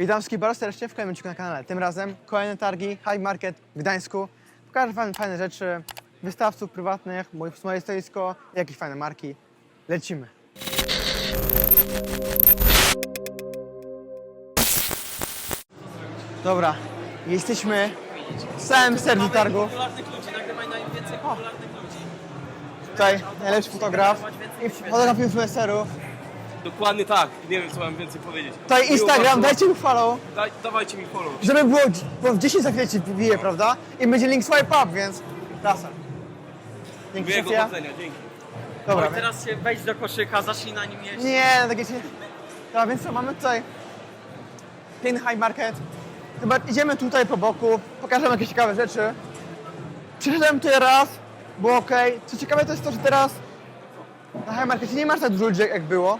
Witam wszystkich bardzo serdecznie w kolejnym odcinku na kanale. Tym razem kolejne targi High Market w Gdańsku. Pokażę wam fajne rzeczy, wystawców prywatnych, moje, stoisko, jakieś fajne marki. Lecimy. Dobra, jesteśmy w samym sercu targu. Tutaj najlepszy fotograf i fotograf influencerów. Dokładnie tak, nie wiem co mam więcej powiedzieć. Tutaj Miło Instagram, bardzo. dajcie mi follow, Daj, dawajcie mi follow. żeby było, bo w 10 za chwilę ci wbije, prawda? I będzie link swipe up, więc klasa. Dzięki Miłego Sofia. dzięki. Dobra, Oj, teraz się wejdź do koszyka, zacznij na nim jeść. Nie, no takie się... Dobra, więc co, mamy tutaj piękny high market. Chyba idziemy tutaj po boku, pokażemy jakieś ciekawe rzeczy. Przyszedłem tutaj raz, było ok. Co ciekawe to jest to, że teraz na high markecie nie masz tak dużo ludzi jak było.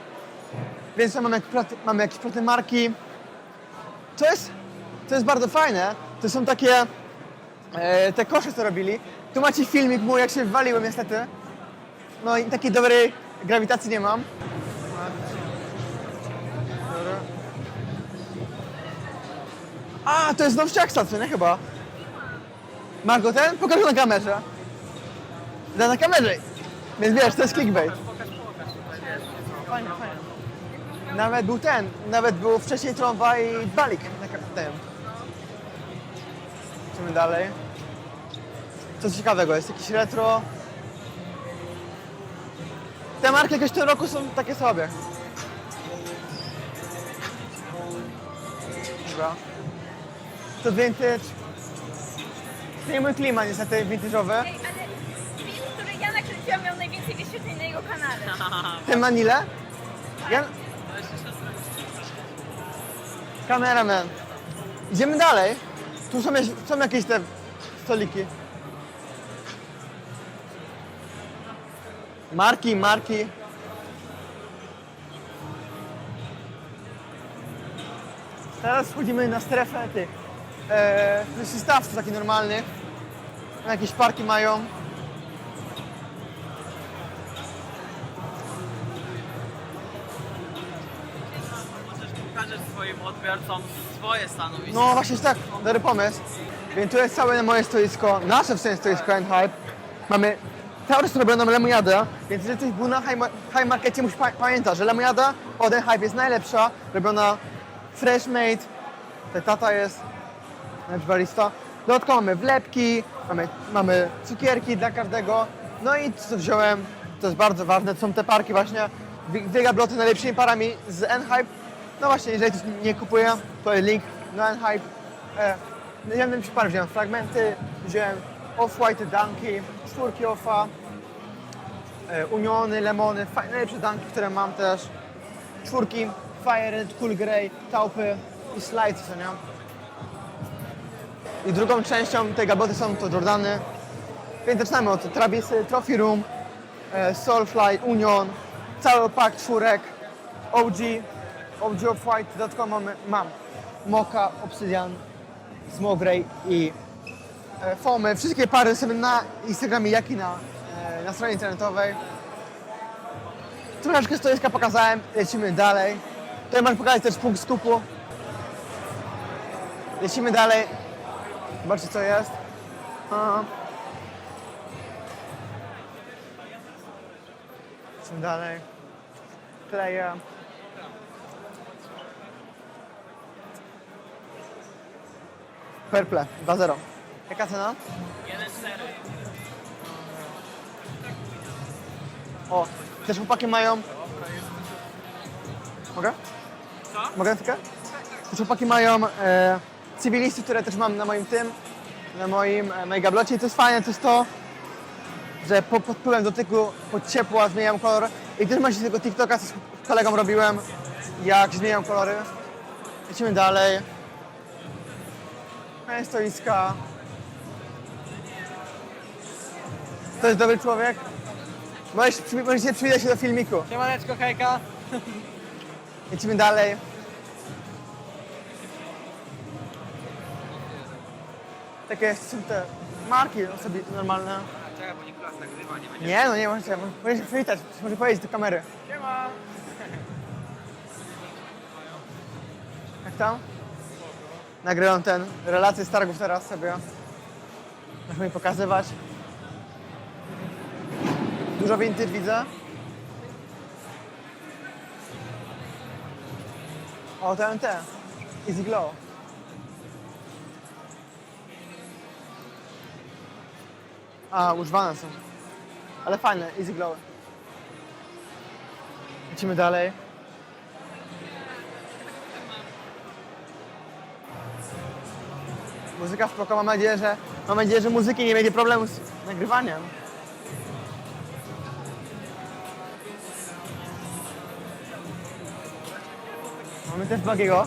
Więc mamy, jak platy, mamy jakieś platy marki. Co jest, co jest bardzo fajne, to są takie e, te kosze, co robili. Tu macie filmik mój, jak się wywaliłem niestety. No i takiej dobrej grawitacji nie mam. Dobra. A, to jest nowciak co nie chyba? Masz go ten? Pokażę na kamerze. Da na kamerze. Więc wiesz, to jest clickbait. Fajnie, fajnie. Nawet był ten, nawet był wcześniej tramwaj balik na ka- tym. Idziemy dalej. Co ciekawego, jest jakiś retro. Te marki jakoś w tym roku są takie sobie. Dobra. To vintage. To nie mój klimat niestety vintage'owy. Ej, ale film, który ja nakręciłam, miał najwięcej wyświetleń na jego kanale. Ten Manile? Ja... Kameraman. Idziemy dalej. Tu są, są jakieś te stoliki. Marki, marki. Teraz wchodzimy na strefę tych e, przystawców takich normalnych. Jakieś parki mają. Możesz pokażesz swoim odbiorcom swoje stanowisko. No właśnie tak, dobry pomysł. Więc tu jest całe moje stoisko, nasze w sensie stoisko Hype. Mamy cały czas robioną lemoniadę, więc jeżeli ktoś był na high, high markecie, musi pa- pamiętać, że lemoniada od Hype jest najlepsza, robiona fresh made. Tutaj tata jest, nasz barista. Dodatkowo mamy wlepki, mamy, mamy cukierki dla każdego. No i co wziąłem, to jest bardzo ważne, to są te parki właśnie, dwie gabloty najlepszymi parami z N-Hype. No właśnie, jeżeli ktoś nie kupuje, to jest link na N-Hype. E, ja nie wiem, czy parę wziąłem fragmenty, wziąłem off-white dunki, czwórki offa, e, uniony, lemony, fajne, najlepsze dunki, które mam też. Czwórki, Fire Red, Cool Grey, taupy i slides, co nie? I drugą częścią tej gaboty są to Jordany. Więc zaczynamy od Travisy, Trophy Room, e, Soulfly, Union, cały pak czwórek, OG, OG Off-White, dodatkowo mam Mocha, Obsidian, Smoke Ray i e. Wszystkie pary sobie na Instagramie, jak i na, e, na stronie internetowej. Troszeczkę stoiska pokazałem, lecimy dalej. Tutaj mam pokazać też punkt skupu. Lecimy dalej. Zobaczcie co jest. A. Lecimy dalej. Kleję. Perple, 2-0. Jaka cena? 1-4. O, też chłopaki mają... Mogę? Co? Mogę tylko? Też chłopaki mają e, które też mam na moim tym, na moim e, mojej gablocie i to jest fajne, to jest to, że po, pod wpływem dotyku, pod ciepła zmieniam kolor i też macie tego TikToka, co z kolegą robiłem, jak zmieniam kolory. Lecimy dalej. Fajne stoiska. To jest dobry człowiek. Możesz, przy- możecie przywitać się do filmiku. Siemaneczko, hejka. Lecimy dalej. Takie są te marki sobie normalne. Czekaj, bo Nikolas nagrywa, nie będzie. Nie, no nie, możecie, możecie się przywitać, może powiedzieć do kamery. Siema. Jak tam? Nagrywam ten relację z targów teraz sobie. Możemy mi pokazywać. Dużo vintage widzę. O, TNT. Easy Glow. A, używane są. Ale fajne, Easy Glow. Lecimy dalej. Muzyka spoko, mam nadzieję, że mam nadzieję, że muzyki nie będzie problemu z nagrywaniem. Mamy też Bagiego.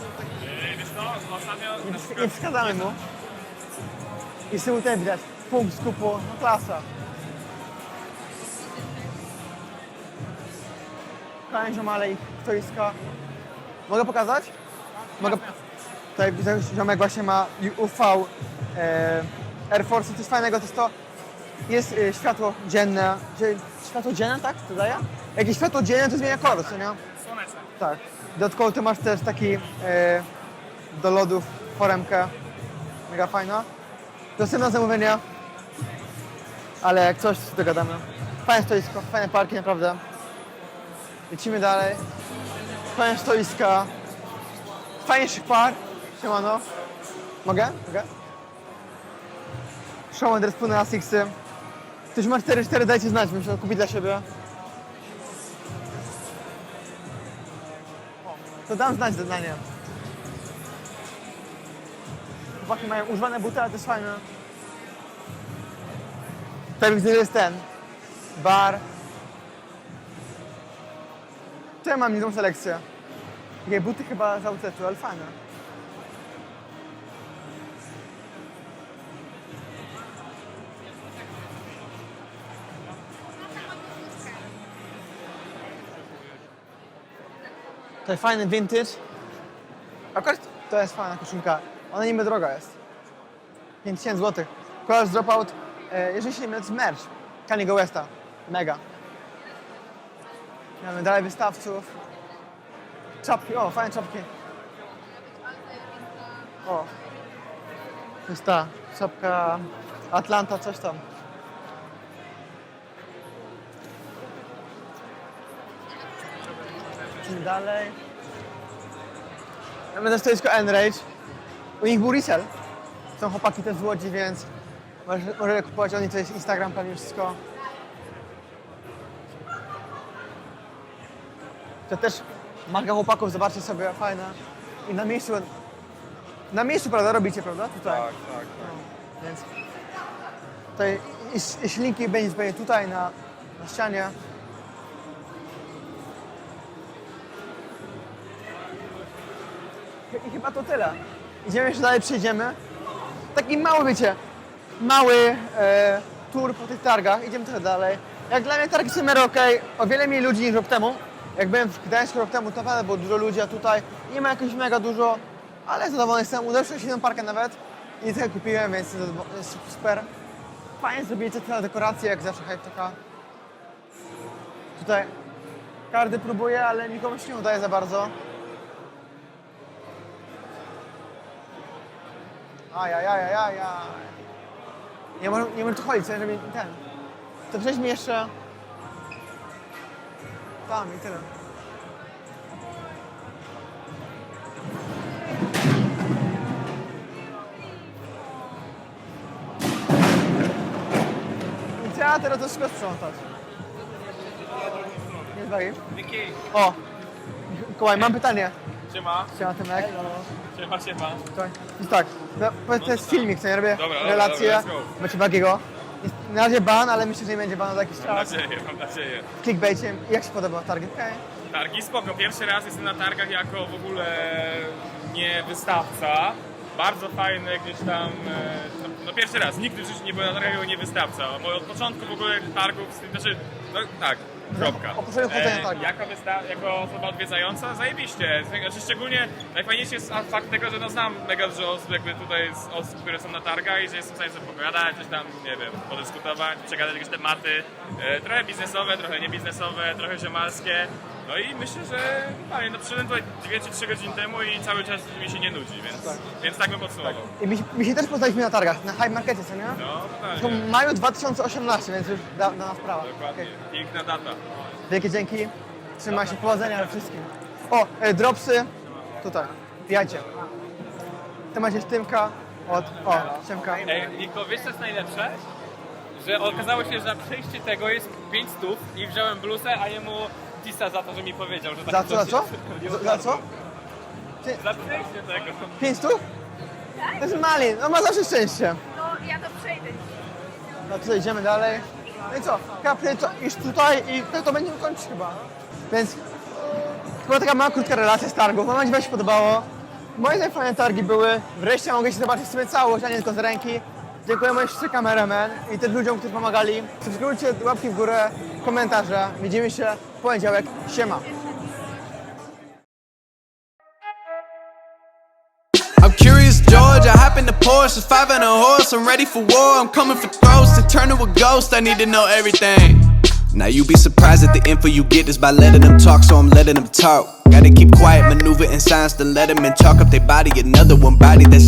Wiesz co, ostatnio... Nie, wskazamy mu. I z tyłu też widać punkt skupu, no klasa. Kolejny ziomale i stoiska. Mogę pokazać? Mogę. Tutaj widzę, że ziomek właśnie ma UV e, Air Force. Coś fajnego to jest to, jest e, światło dzienne. Światło dzienne, tak? To daje? Jak jest światło dzienne, to zmienia kolor, co nie? Słoneczne. Tak. Dodatkowo ty masz też taki e, do lodów foremkę. Mega fajna. Dostępna zamówienia. Ale jak coś, to dogadamy. Fajne stoisko, fajne parki, naprawdę. Lecimy dalej. Fajne stoiska. Fajniejszych par. Siemano. Mogę? Mogę? Show and Respuny Asicsy. Ktoś ma 4-4, dajcie znać, bym chciał kupić dla siebie. To dam znać na nie. Chłopaki mają używane buty, ale to jest fajne. Tutaj widzę, jest ten. Bar. Tutaj mam niezłą selekcję. Takie buty chyba z outletu, ale fajne. To jest fajny vintage. Akurat to jest fajna koszulka. Ona niby droga jest. 5000 zł. Colors Dropout, e, jeżeli się nie mylę, to jest merch Kaniego Westa. Mega. Mamy dalej wystawców. Czapki, o, fajne czapki. O. To jest ta czapka Atlanta, coś tam. Idźmy dalej. Mamy też stoisko Enrage. U nich był resell. Są chłopaki też z Łodzi, więc może- możecie kupować. Oni to jest Instagram pewnie wszystko. To też marka chłopaków, zobaczcie sobie, fajna. I na miejscu, na miejscu, prawda, robicie, prawda? Tutaj. Tak, tak. No, więc tutaj i, i ślinki będzie zupełnie tutaj na, na ścianie. I chyba to tyle. Idziemy jeszcze dalej, przejdziemy. Taki mały, wiecie, mały e, tour po tych targach. Idziemy trochę dalej. Jak dla mnie targi są okej. O wiele mniej ludzi niż rok temu. Jak byłem w Gdańsku rok temu, to naprawdę było dużo ludzi, a tutaj nie ma jakoś mega dużo. Ale zadowolony jestem. Uderzyłem się w parkę nawet i trochę kupiłem, więc jest super. Fajnie zrobiliście te dekoracje, jak zawsze hype taka. Tutaj każdy próbuje, ale nikomu się nie udaje za bardzo. Ajajajajaj. Nie może, nie może tu chodzić, co, żeby ten. To przejdźmy jeszcze tam i tyle. Trzeba teraz to wszystko sprzątać. Nie. Wiki, O! Kołaj, mam pytanie. Siema, Siema Tymek. siema, siema. Tutaj. Jest tak, no, powiedz, to jest filmik, co ja robię Dobra, dobra, relację. dobra, let's go. Macie Bagiego. Jest na razie ban, ale myślę, że nie będzie bana za jakiś Mam czas. nadzieję, mam nadzieję. Clickbaicie. Jak się podoba target? Okej. Targi spoko, pierwszy raz jestem na targach jako w ogóle nie wystawca. Bardzo fajne gdzieś tam, e, no, no pierwszy raz, nigdy w życiu nie byłem na targach jako nie wystawca. Bo od początku w ogóle targów, znaczy, no tak, kropka. O potrzebie chodzenia na targi. jako, wysta- jako osoba odwiedzająca, zajebiście. Znaczy, szczególnie najfajniejszy jest fakt tego, że no znam mega dużo osób jakby tutaj z osób, które są na targach i że jestem w stanie sobie pogadać, coś tam, nie wiem, podyskutować, przegadać jakieś tematy, e, trochę biznesowe, trochę niebiznesowe, trochę ziomalskie No i myślę, że fajnie, no przyszedłem tutaj 2 czy 3 godziny temu i cały czas mi się nie nudzi, więc, więc tak bym podsumował. I my, my się też poznaliśmy na targach, na Hype Markecie, co nie? No, To totalnie. maju 2018, więc już da, dana sprawa. Dokładnie. Piękna data. Wielkie dzięki. Trzymaj się, powodzenia we wszystkim. O, e, dropsy. Tutaj. Wbijajcie. To macie Tymka od... O, Siemka. Ej, Niko, wiesz co jest najlepsze? Że okazało się, że za przejście tego jest 5 stów i wziąłem blusę, a jemu tisa za to, że mi powiedział, że tak Za co, za co? Za, za co? Za przejście tego. 500? To jest Malin, on ma zawsze szczęście. No ja to przejdę. No tutaj idziemy dalej. No i co? Kapry, co? Już tutaj i to, to będziemy kończyć chyba. Więc to była taka mała, krótka relacja z targów. Mam nadzieję, że się podobało. Moje najfajniejsze targi były. Wreszcie mogę się zobaczyć sobie całość, a nie tylko z ręki. Dziękuję jeszcze kameraman i tym ludziom, którzy pomagali. Subskrybujcie, łapki w górę, komentarze. Widzimy się w poniedziałek. Siema. I'm curious, George. I hop in the Porsche, five and a horse. I'm ready for war. I'm coming for throats to turn to a ghost. I need to know everything. Now you be surprised at the info you get is by letting them talk, so I'm letting them talk. Gotta keep quiet, maneuver in silence to let them in. Talk up their body, another one body that's.